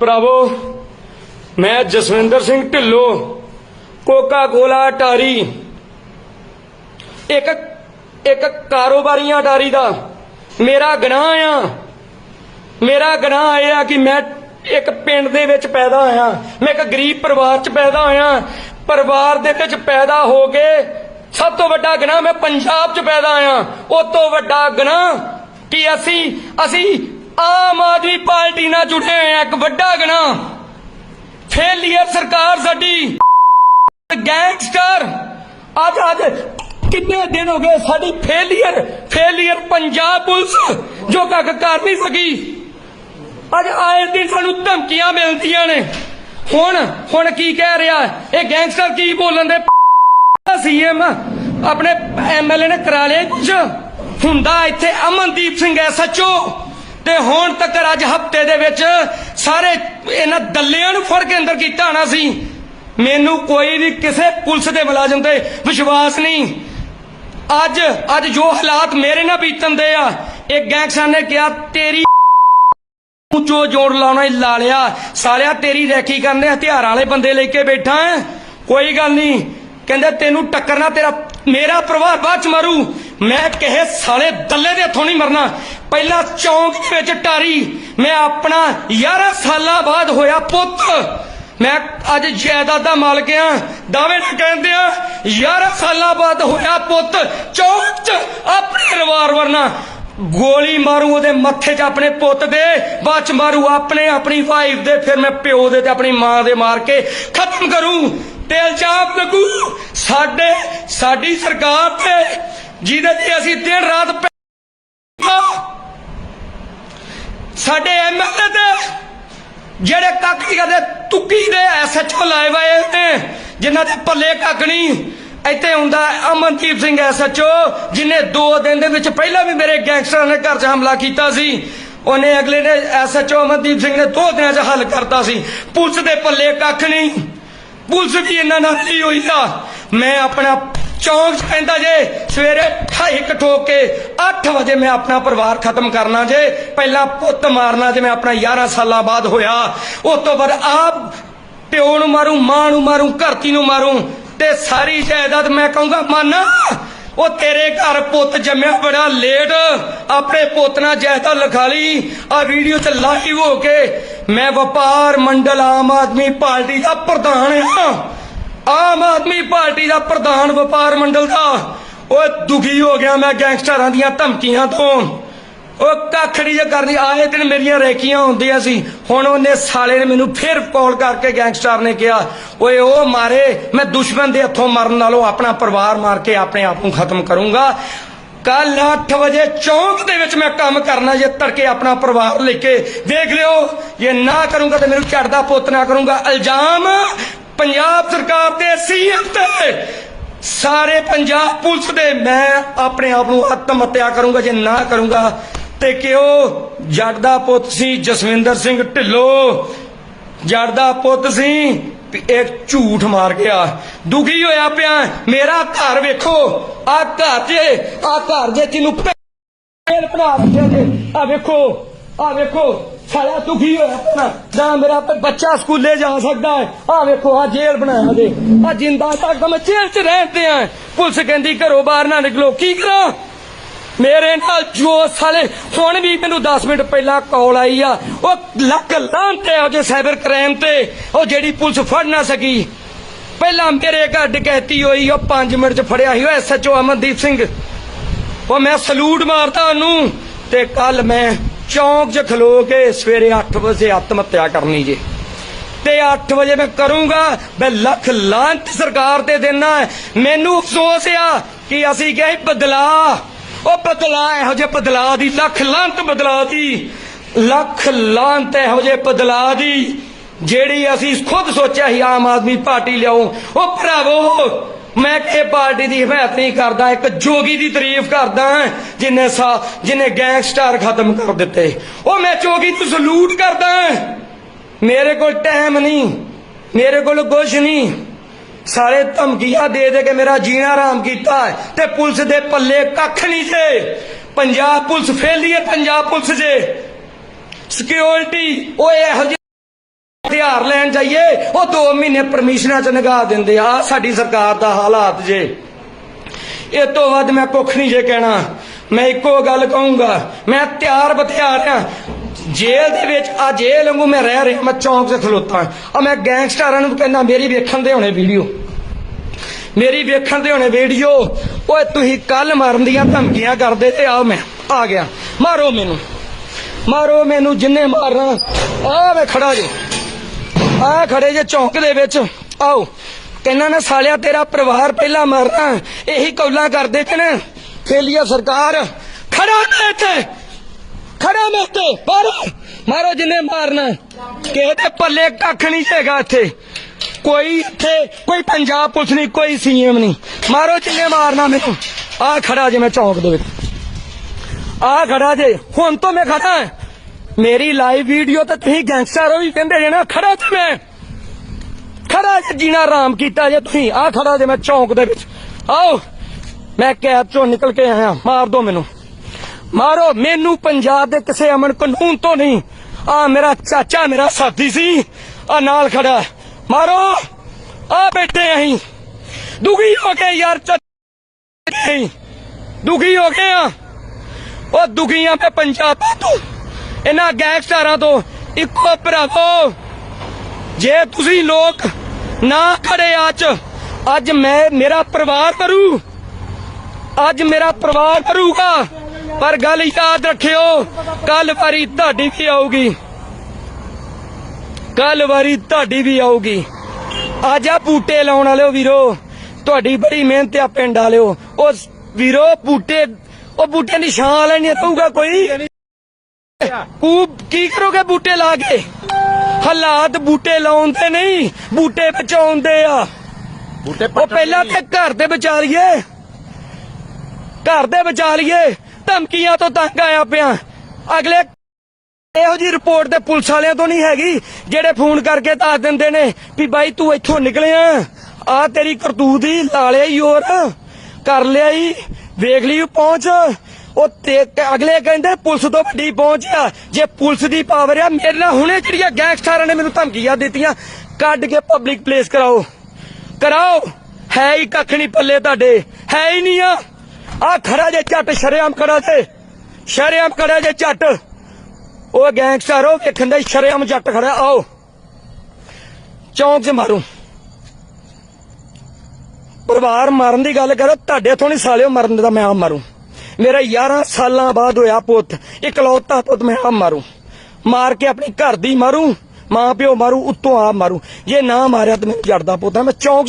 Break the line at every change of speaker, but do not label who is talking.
ਭਰਾਵੋ, ਮੈਂ ਜਸਵਿੰਦਰ ਸਿੰਘ ਢਿੱਲੋਂ ਕੋਕਾ ਕੋਲਾ ਟਾਰੀ ਇੱਕ ਇੱਕ ਕਾਰੋਬਾਰੀਆਂ ਟਾਰੀ ਦਾ ਮੇਰਾ ਗੁਨਾਹ ਆ। ਮੇਰਾ ਗੁਨਾਹ ਇਹ ਆ ਕਿ ਮੈਂ ਇੱਕ ਪਿੰਡ ਦੇ ਵਿੱਚ ਪੈਦਾ ਹੋਇਆ। ਮੈਂ ਇੱਕ ਗਰੀਬ ਪਰਿਵਾਰ 'ਚ ਪੈਦਾ ਹੋਇਆ। ਪਰਿਵਾਰ ਦੇ ਵਿੱਚ ਪੈਦਾ ਹੋ ਕੇ ਸਭ ਤੋਂ ਵੱਡਾ ਗਨਾਹ ਮੈਂ ਪੰਜਾਬ 'ਚ ਪੈਦਾ ਹੋਇਆ। ਉਹ ਤੋਂ ਵੱਡਾ ਗੁਨਾਹ ਕਿ ਅਸੀਂ ਅਸੀਂ ਆਮ ਆਦਮੀ ਪਾਰਟੀ ਨਾਲ ਜੁੜੇ ਹੋਏ ਆ, ਇੱਕ ਵੱਡਾ ਗੁਨਾਹ ਫੇਲੀਅਰ ਸਰਕਾਰ ਸਾਡੀ। ਗੈਂਗਸਟਰ, ਅੱਜ ਅੱਜ ਕਿੰਨੇ ਦਿਨ ਹੋ ਗਏ ਸਾਡੀ ਫੇਲੀਅਰ ਫੇਲੀਅਰ ਪੰਜਾਬ ਪੁਲਿਸ, ਜੋ ਕੱਖ ਕਰ ਨਹੀਂ ਸਕੀ। ਅੱਜ ਆਏ ਦਿਨ ਸਾਨੂੰ ਧਮਕੀਆਂ ਮਿਲਦੀਆਂ ਨੇ। ਹੁਣ ਹੁਣ ਕੀ ਕਹਿ ਰਿਹਾ? ਇਹ ਗੈਂਗਸਟਰ ਕੀ ਬੋਲਣ ਦੇ ਸੀਐਮ, ਆਪਣੇ ਐਮਐਲਏ ਨੇ ਕਰਾ ਲਿਆ ਕੁਝ ਹੁੰਦਾ ਇੱਥੇ ਅਮਨਦੀਪ ਸਿੰਘ ਐਸਐਚਓ ਤੇ ਹੁਣ ਤੱਕ ਅੱਜ ਹਫ਼ਤੇ ਦੇ ਵਿੱਚ ਸਾਰੇ ਇਹਨਾਂ ਦੱਲਿਆਂ ਨੂੰ ਫੜ ਕੇ ਅੰਦਰ ਕੀਤਾ ਹੋਣਾ ਸੀ? ਮੈਨੂੰ ਕੋਈ ਵੀ ਕਿਸੇ ਪੁਲਿਸ ਦੇ ਮੁਲਾਜ਼ਮ ਤੇ ਵਿਸ਼ਵਾਸ ਨਹੀਂ। ਅੱਜ ਅੱਜ ਜੋ ਹਾਲਾਤ ਮੇਰੇ ਨਾਲ ਬੀਤਣ ਦੇ ਆ ਇੱਕ ਗੈਂਗਸਟਰ ਨੇ ਕਿਹਾ, ਤੇਰੀ ਉੱਚੋ ਜੋੜ ਲਾਉਣਾ ਹੀ ਲਾ ਲਿਆ ਸਾਲਿਆ, ਤੇਰੀ ਰੈਕੀ ਕਰਨੇ ਹਥਿਆਰਾਂ ਵਾਲੇ ਬੰਦੇ ਲੈ ਕੇ ਬੈਠਾ ਕੋਈ ਗੱਲ ਨਹੀਂ। ਕਹਿੰਦੇ, ਤੈਨੂੰ ਟੱਕਰਨਾ ਤੇਰਾ, ਮੇਰਾ ਪਰਿਵਾਰ ਬਾਅਦ ਚ ਮਰੂ। ਮੈਂ ਕਿਸੇ ਸਾਲੇ ਦੱਲੇ ਦੇ ਹੱਥੋਂ ਨਹੀਂ ਮਰਨਾ। ਪਹਿਲਾਂ ਚੌਂਕ ਦੇ ਵਿੱਚ ਟਾਰੀ। ਮੈਂ ਆਪਣਾ 11 ਸਾਲਾਂ ਬਾਅਦ ਹੋਇਆ ਪੁੱਤ। ਮੈਂ ਅੱਜ ਜਾਇਦਾਦ ਦਾ ਮਾਲਕ ਆ ਦਾਅਵੇ ਨਾਲ ਕਹਿੰਦੇ ਆ 11 ਸਾਲਾਂ ਬਾਅਦ ਹੋਇਆ ਪੁੱਤ। ਚੌਂਕ 'ਚ ਆਪਣੇ ਰਿਵਾਲਵਰ ਨਾਲ ਗੋਲੀ ਮਾਰੂ ਉਹਦੇ ਮੱਥੇ 'ਚ ਆਪਣੇ ਪੁੱਤ ਦੇ। ਬਾਅਦ 'ਚ ਮਾਰੂ ਆਪਣੇ, ਆਪਣੀ ਵਾਈਫ ਦੇ। ਫਿਰ ਮੈਂ ਪਿਓ ਦੇ ਤੇ ਆਪਣੀ ਮਾਂ ਦੇ ਮਾਰ ਕੇ ਖਤਮ ਕਰੂ। ਤੇ ਇਲਜ਼ਾਮ ਲੱਗੂ। ਸਾਡੇ, ਸਾਡੀ ਸਰਕਾਰ ਤੇ ਜਿਹਦੇ ਤੇ ਅਸੀਂ ਦਿਨ ਰਾਤ ਸਾਡੇ ਐਮਐਲਏ ਤੇ ਜਿਹੜੇ ਕੱਖ ਨਹੀਂ ਤੁੱਕੀ ਦੇ ਐਸਐਚਓ ਲਾਏ ਹੋਏ ਨੇ, ਜਿਨ੍ਹਾਂ ਦੇ ਪੱਲੇ ਕੱਖ ਇੱਥੇ ਹੁੰਦਾ ਅਮਨਦੀਪ ਸਿੰਘ ਐਸਐਚਓ ਜਿਨੇ 2 ਦਿਨ ਦੇ ਵਿੱਚ ਪਹਿਲਾਂ ਵੀ ਮੇਰੇ ਗੈਂਗਸਟਰਾਂ ਨੇ ਘਰ 'ਚ ਹਮਲਾ ਕੀਤਾ ਸੀ। ਉਹਨੇ ਅਗਲੇ ਨੇ ਐਸਐਚਓ ਅਮਨਦੀਪ ਸਿੰਘ ਨੇ 2 ਦਿਨਾਂ 'ਚ ਹੱਲ ਕਰਤਾ ਸੀ। ਪੁਲਿਸ ਦੇ ਪੱਲੇ ਕੱਖ ਨਹੀਂ ਪੁਲਿਸ ਵੀ ਇਹਨਾਂ ਨਾਲ ਨਹੀਂ ਹੋਈ ਆ ਮੈਂ ਆਪਣਾ ਚੌਂਕ 'ਚ ਪੈਂਦਾ ਜੇ। ਸਵੇਰੇ ਢਾਈ ਠੋਕ ਕੇ 8 ਵਜੇ ਮੈਂ ਆਪਣਾ ਪਰਿਵਾਰ ਖਤਮ ਕਰਨਾ ਜੇ। ਪਹਿਲਾਂ ਪੁੱਤ ਮਾਰਨਾ ਜੇ ਮੈਂ ਆਪਣਾ 11 ਸਾਲਾਂ ਬਾਅਦ ਹੋਇਆ। ਉਸ ਤੋਂ ਬਾਅਦ ਆਪ ਪਿਓ ਨੂੰ ਮਾਰੂ, ਮਾਂ ਨੂੰ ਮਾਰੂ ਘਰਤੀ ਨੂੰ ਮਾਰੂ ਤੇ ਸਾਰੀ ਜਾਇਦਾਦ ਮੈਂ ਕਹੂੰਗਾ, ਮਾਨਾ, ਉਹ ਤੇਰੇ ਘਰ ਪੁੱਤ ਜੰਮਿਆ ਬੜਾ ਲੇਟ ਆਪਣੇ ਪੁੱਤ ਨਾਲ ਜਾਇਦਾਦ ਲਿਖਾ ਲਈ। ਆ ਵੀਡੀਓ 'ਚ ਲਾਈਵ ਹੋ ਕੇ ਮੈਂ ਵਪਾਰ ਮੰਡਲ ਆਮ ਆਦਮੀ ਪਾਰਟੀ ਦਾ ਪ੍ਰਧਾਨ ਹਾਂ ਆਮ ਆਦਮੀ ਪਾਰਟੀ ਦਾ ਪ੍ਰਧਾਨ ਵਪਾਰ ਮੰਡਲ ਦਾ। ਓਏ ਦੁਖੀ ਹੋ ਗਿਆ ਮੈਂ ਗੈਂਗਸਟਰਾਂ ਦੀਆਂ ਧਮਕੀਆਂ ਤੋਂ। ਉਹ ਕੱਖੜੀ ਜੇ ਕਰਨੀ, ਆਏ ਦਿਨ ਮੇਰੀਆਂ ਰੈਕੀਆਂ ਹੁੰਦੀਆਂ ਸੀ। ਹੁਣ ਉਹਨੇ ਸਾਲੇ ਨੇ ਮੈਨੂੰ ਫਿਰ ਕਾਲ ਕਰਕੇ ਗੈਂਗਸਟਰ ਨੇ ਕਿਹਾ, ਓਏ ਉਹ ਮਾਰੇ, ਮੈਂ ਦੁਸ਼ਮਣ ਦੇ ਹੱਥੋਂ ਮਰਨ ਨਾਲੋਂ ਆਪਣਾ ਪਰਿਵਾਰ ਮਾਰ ਕੇ ਆਪਣੇ ਆਪ ਨੂੰ ਖਤਮ ਕਰੂੰਗਾ। ਕੱਲ 8 ਵਜੇ ਚੌਂਕ ਦੇ ਵਿੱਚ ਮੈਂ ਕੰਮ ਕਰਨਾ, ਜੇ ਤੜਕੇ ਆਪਣਾ ਪਰਿਵਾਰ ਲੈ ਕੇ ਦੇਖ ਲਿਓ। ਜੇ ਨਾ ਕਰੂੰਗਾ ਤੇ ਮੈਨੂੰ ਝੜਦਾ ਪੁੱਤ ਨਾ ਕਰੂੰਗਾ। ਇਲਜ਼ਾਮ ਪੰਜਾਬ ਸਰਕਾਰ ਤੇ ਸੀਐਮ ਤੇ ਸਾਰੇ ਪੰਜਾਬ ਪੁਲਿਸ ਦੇ ਮੈਂ ਆਪਣੇ ਆਪ ਨੂੰ ਆਤਮ ਹੱਤਿਆ ਕਰੂੰਗਾ, ਜੇ ਨਾ ਕਰੂੰਗਾ, ਤੇ ਕਿਉਂ? ਜੱਟ ਦਾ ਪੁੱਤ ਸੀ ਜਸਵਿੰਦਰ ਸਿੰਘ ਢਿੱਲੋਂ। ਜੱਟ ਦਾ ਪੁੱਤ ਸੀ ਵੀ ਇਹ ਝੂਠ ਮਾਰ ਗਿਆ। ਦੁਖੀ ਹੋਇਆ ਪਿਆ। ਮੇਰਾ ਘਰ ਵੇਖੋ। ਆ ਘਰ ਜੇ, ਆ ਘਰ ਜੇ ਤੈਨੂੰ ਪੇਲ ਬਣਾ ਰੱਖਿਆ ਜੇ। ਆ ਵੇਖੋ ਆ ਵੇਖੋ। ਸਾਲਾ ਦੁਖੀ ਹੋਇਆ? ਨਾ ਮੇਰਾ ਬੱਚਾ ਸਕੂਲੇ ਜਾ ਸਕਦਾ ਹੈ। ਆ ਵੇਖੋ ਆ ਜੇਲ੍ਹ ਬਣਾਇਆ ਜੇ ਆ ਜਿੰਦਾ ਤੱਕ ਮੈਂ ਜੇਲ੍ਹ 'ਚ ਰਹਿੰਦੇ ਆ। ਪੁਲਿਸ ਕਹਿੰਦੀ ਘਰੋਂ ਬਾਹਰ ਨਾ ਨਿਕਲੋ। ਕੀ ਕਰਾਂ? ਮੇਰੇ ਨਾਲ ਜੋ ਸਾਲੇ, ਹੁਣ ਵੀ ਮੈਨੂੰ 10 ਮਿੰਟ ਪਹਿਲਾਂ ਕਾਲ ਆਈ ਆ। ਉਹ ਲੱਖ ਲਾਂਤੇ ਹੋ ਜੇ ਸਾਈਬਰ ਕ੍ਰਾਈਮ ਤੇ। ਉਹ ਜਿਹੜੀ ਪੁਲਿਸ ਫੜ ਨਾ ਸਕੀ। ਪਹਿਲਾਂ ਮੇਰੇ ਘਰ ਡਕੈਤੀ ਹੋਈ, ਉਹ 5 ਮਿੰਟ ਚ ਫੜਿਆ ਸੀ। ਉਹ ਐਸਐਚਓ ਅਮਨਦੀਪ ਸਿੰਘ। ਉਹ ਮੈਂ ਸਲੂਟ ਮਾਰਦਾ ਉਹਨੂੰ। ਤੇ ਕੱਲ ਮੈਂ ਚੌਂਕ 'ਚ ਖਲੋ ਕੇ ਸਵੇਰੇ 8 ਵਜੇ ਆਤਮ ਹੱਤਿਆ ਕਰਨੀ ਜੇ। ਤੇ 8 ਵਜੇ ਮੈਂ ਕਰੂੰਗਾ, ਮੈਂ ਲੱਖ ਲਾਂਤ ਸਰਕਾਰ ਤੇ ਦੇਣਾ ਮੈਨੂੰ ਅਫਸੋਸ ਆ ਕਿ ਅਸੀਂ ਗਏ ਬਦਲਾ। ਉਹ ਬਦਲਾ ਇਹੋ ਜਿਹੇ ਬਦਲਾ ਦੀ, ਲੱਖ ਲਾਂਤ ਬਦਲਾ ਦੀ। ਲੱਖ ਲਾਂਤ ਇਹੋ ਜਿਹੇ ਬਦਲਾ ਦੀ, ਜਿਹੜੀ ਅਸੀਂ ਖੁਦ ਸੋਚਿਆ ਸੀ ਆਮ ਆਦਮੀ ਪਾਰਟੀ ਲਿਆਉ। ਉਹ ਭਰਾਵੋ ਮੈਂ ਇਹ ਪਾਰਟੀ ਦੀ ਹਮਾਇਤ ਨਹੀਂ ਕਰਦਾ, ਇੱਕ ਜੋਗੀ ਦੀ ਤਾਰੀਫ ਕਰਦਾ ਜਿਨੇ ਸਾ, ਜਿਨੇ ਗੈਂਗਸਟਰ ਖਤਮ ਕਰ ਦਿੱਤੇ। ਉਹ ਮੈਂ ਜੋਗੀ ਨੂੰ ਸਲੂਟ ਕਰਦਾ ਮੇਰੇ ਕੋਲ ਟਾਈਮ ਨਹੀਂ, ਮੇਰੇ ਕੋਲ ਕੁਝ ਨਹੀਂ। ਸਾਰੇ ਧਮਕੀਆਂ ਦੇ ਦੇ ਕੇ ਮੇਰਾ ਜੀਣਾ ਆਰਾਮ ਕੀਤਾ ਤੇ ਪੁਲਿਸ ਦੇ ਪੱਲੇ ਕੱਖ ਨਹੀਂ ਜੇ। Punjab police failure Punjab police ਜੇ। ਸਿਕਿਉਰਿਟੀ ਉਹ ਇਹੋ ਲੈਣ ਜਾਈਏ, ਉਹ 2 ਮਹੀਨੇ ਪਰਮਿਸ਼ਨਾਂ ਚ ਨਗਾ ਦਿੰਦੇ ਆ, ਸਾਡੀ ਸਰਕਾਰ ਦਾ ਹਾਲਾਤ ਜੇ। ਇਹ ਤੋਂ ਵੱਧ ਮੈਂ ਕੁੱਖ ਨਹੀਂ ਜੇ ਕਹਿਣਾ। ਮੈਂ ਇੱਕੋ ਗੱਲ ਕਹੂੰਗਾ, ਮੈਂ ਤਿਆਰ ਬਥਿਆਰ ਆ। ਜੇਲ੍ਹ ਦੇ ਵਿੱਚ, ਆ ਜੇਲ੍ਹ ਵਾਂਗੂ ਮੈਂ ਰਹਿ ਰਿਹਾ, ਮੈਂ ਚੌਂਕ 'ਚ ਖਲੋਤਾ। ਆ ਮੈਂ ਗੈਂਗਸਟਰਾਂ ਨੂੰ ਕਹਿੰਦਾ, ਮੇਰੀ ਵੇਖਣ ਦੇ ਹੋਣੇ ਵੀਡੀਓ। ਮੇਰੀ ਵੇਖਣ ਦੇ ਹੋਣੇ ਵੀਡੀਓ। ਓਏ, ਤੁਸੀਂ ਕੱਲ ਮਾਰਨ ਦੀਆਂ ਧਮਕੀਆਂ ਕਰਦੇ ਤੇ ਆ ਮੈਂ, ਆ ਗਿਆ। ਮਾਰੋ ਮੈਨੂੰ। ਮਾਰੋ ਮੈਨੂੰ ਜਿੰਨੇ ਮਾਰਨਾ, ਆ ਮੈਂ ਖੜਾ ਜੇ। ਆ ਖੜੇ ਜੇ ਚੌਂਕ ਦੇ ਵਿੱਚ। ਆਓ, ਕਹਿੰਦਾ ਨਾ ਸਾਲਿਆ, ਤੇਰਾ ਪਰਿਵਾਰ ਪਹਿਲਾਂ ਮਰਨਾ, ਇਹੀ ਕੌਲਾਂ ਕਰਦੇ ਤੇ ਨਾ। ਫੇਲੀਆ ਸਰਕਾਰ, ਖੜਾ ਮੈਂ ਇੱਥੇ, ਖੜਾ ਮੈਂ ਇੱਥੇ, ਮਾਰੋ ਮਾਰੋ ਜਿੰਨੇ ਮਾਰਨਾ। ਕਿਸੇ ਤੇ ਪੱਲੇ ਕੱਖ ਨਹੀਂ ਹੈਗਾ ਇੱਥੇ। ਕੋਈ ਇੱਥੇ, ਕੋਈ ਪੰਜਾਬ ਪੁਲਿਸ ਨਹੀਂ, ਕੋਈ ਸੀਐਮ ਨਹੀਂ। ਮਾਰੋ ਜਿੰਨੇ ਮਾਰਨਾ ਮੈਨੂੰ। ਆ ਖੜਾ ਜੇ ਮੈਂ ਚੌਂਕ ਦੇ ਵਿੱਚ। ਆ ਖੜਾ ਜੇ, ਹੁਣ ਤੋਂ ਮੈਂ ਖੜਾ। ਹਾਂ। ਮੇਰੀ ਲਾਈਵ ਵੀਡੀਓ ਤੇ ਤੁਸੀਂ ਗੈਂਗਸਟਰ ਹੋ ਵੀ ਕਹਿੰਦੇ ਜੇ ਨਾ ਖੜਾ ਤੇ ਮੈਂ ਖੜਾ ਜੇ, ਜੀਣਾ ਆਰਾਮ ਕੀਤਾ ਜੇ ਤੁਸੀਂ। ਆ ਖੜਾ ਜੇ ਮੈਂ ਚੌਂਕ ਦੇ ਵਿੱਚ। ਆਓ, ਮੈਂ ਕੈਦ ਚੋਂ ਨਿਕਲ ਕੇ ਆਇਆ। ਮਾਰ ਦੋ ਮੈਨੂੰ। ਮਾਰੋ, ਮੈਨੂੰ ਪੰਜਾਬ ਦੇ ਕਿਸੇ ਅਮਨ ਕਾਨੂੰਨ ਤੋਂ ਨਹੀਂ। ਆ ਮੇਰਾ ਚਾਚਾ, ਮੇਰਾ ਸਾਥੀ ਸੀ। ਆ ਨਾਲ ਖੜਾ। ਮਾਰੋ ਆ ਬੈਠੇ ਅਸੀਂ। ਦੁਖੀ ਹੋ ਕੇ ਯਾਰ ਚਾਚਾ ਦੁਖੀ ਹੋ ਗਏ ਆ। ਉਹ ਦੁਖੀਆਂ ਮੈਂ ਪੰਜਾਬ ਤੋਂ। ਇਹਨਾਂ ਗੈਂਗਸਟਰਾਂ ਤੋਂ ਇੱਕੋ ਭਰਾਵੋ, ਜੇ ਤੁਸੀਂ ਲੋਕ ਨਾ ਖੜੇ ਅੱਜ ਅੱਜ ਮੈਂ, ਮੇਰਾ ਪਰਿਵਾਰ ਮਰੂ। ਅੱਜ ਮੇਰਾ ਪਰਿਵਾਰ ਮਰੂਗਾ। ਪਰ ਗੱਲ ਯਾਦ ਰੱਖਿਓ ਕੱਲ ਵਾਰੀ ਤੁਹਾਡੀ ਵੀ ਆਊਗੀ। ਕੱਲ ਵਾਰੀ ਤੁਹਾਡੀ ਵੀ ਆਊਗੀ। ਅੱਜ ਆ ਬੂਟੇ ਲਾਉਣ ਵਾਲਿਓ ਵੀਰੋ, ਤੁਹਾਡੀ ਬੜੀ ਮਿਹਨਤ ਆ ਪਿੰਡ ਵਾਲਿਓ। ਉਹ ਵੀਰੋ, ਬੂਟੇ, ਉਹ ਬੂਟਿਆਂ ਦੀ ਛਾਂ ਵਾਲਾ ਰਹੂਗਾ ਕੋਈ। ਕੂ ਕੀ ਕਰੋਗੇ ਬੂਟੇ ਲਾ ਕੇ? ਹਾਲਾਤ ਬੂਟੇ ਲਾਉਣ ਤੇ ਨਹੀਂ ਬੂਟੇ ਬਚਾਉਂਦੇ ਆ।
ਬੂਟੇ
ਉਹ ਪਹਿਲਾਂ ਤੇ ਘਰ ਦੇ ਬਚਾ ਲਈਏ। ਘਰ ਦੇ ਬਚਾ ਲਈਏ। ਧਮਕੀਆਂ ਤੋਂ ਤੰਗ ਆਇਆ ਪਿਆ। ਅਗਲੇ ਇਹੋ ਜੀ ਰਿਪੋਰਟ ਤੇ ਪੁਲਿਸ ਵਾਲਿਆਂ ਤੋਂ ਨਹੀਂ ਹੈਗੀ ਜਿਹੜੇ ਫੋਨ ਕਰਕੇ ਦੱਸ ਦਿੰਦੇ ਨੇ ਵੀ ਬਾਈ ਤੂੰ ਇੱਥੋਂ ਨਿਕਲਿਆ। ਆ ਤੇਰੀ ਕਰਤੂਤ ਹੀ ਲਾਲਿਆ ਹੀ ਹੋਰ। ਕਰ ਲਿਆ ਹੀ ਵੇਖ ਲਈ ਪਹੁੰਚ। ਉਹ ਤੇ ਅਗਲੇ ਕਹਿੰਦੇ ਪੁਲਿਸ ਤੋਂ ਵੱਡੀ ਪਹੁੰਚ ਆ। ਜੇ ਪੁਲਿਸ ਦੀ ਪਾਵਰ ਆ, ਮੇਰੇ ਨਾਲ ਹੁਣੇ ਜਿਹੜੀਆਂ ਗੈਂਗਸਟਰਾਂ ਨੇ ਮੈਨੂੰ ਧਮਕੀਆਂ ਦਿੱਤੀਆਂ, ਕੱਢ ਕੇ ਪਬਲਿਕ ਪਲੇਸ ਕਰਾਓ। ਕਰਾਓ। ਹੈ ਹੀ ਕੱਖ ਨਹੀਂ ਪੱਲੇ ਤੁਹਾਡੇ। ਹੈ ਹੀ ਨਹੀਂ ਆ। ਆ ਖੜਾ ਜੇ ਝੱਟ, ਸ਼ਰੇਆਮ ਖੜਾ ਤੇ ਸ਼ਰੇਆਮ ਖੜਾ ਜੇ ਝੱਟ। ਉਹ ਗੈਂਗਸਟਰ ਉਹ ਵੇਖਣ ਦੇ ਸ਼ਰੇਆਮ ਜੱਟ ਖੜਾ। ਆਓ। ਚੌਂਕ 'ਚ ਮਾਰੂ। ਪਰਿਵਾਰ ਮਾਰਨ ਦੀ ਗੱਲ ਕਰੋ, ਤੁਹਾਡੇ ਤੋਂ ਨਹੀਂ ਸਾਲਿਓ ਮਰਨ ਦਾ ਮੈਂ ਆ ਮਾਰੂ। ਮੇਰਾ 11 ਸਾਲਾਂ ਬਾਅਦ ਹੋਇਆ ਪੁੱਤ। ਇਕਲੌਤਾ ਪੁੱਤ ਮੈਂ ਆ ਮਾਰੂ। ਮਾਰ ਕੇ ਆਪਣੀ ਘਰ ਦੀ ਮਾਰੂ ਮਾਂ ਪਿਓ ਮਾਰੂ ਉੱਤੋਂ ਆ ਮਾਰੂ। ਜੇ ਨਾ ਮਾਰਿਆ ਤਾਂ ਮੈਨੂੰ ਜੜਦਾ ਪੁੱਤ ਆ, ਮੈਂ ਚੌਂਕ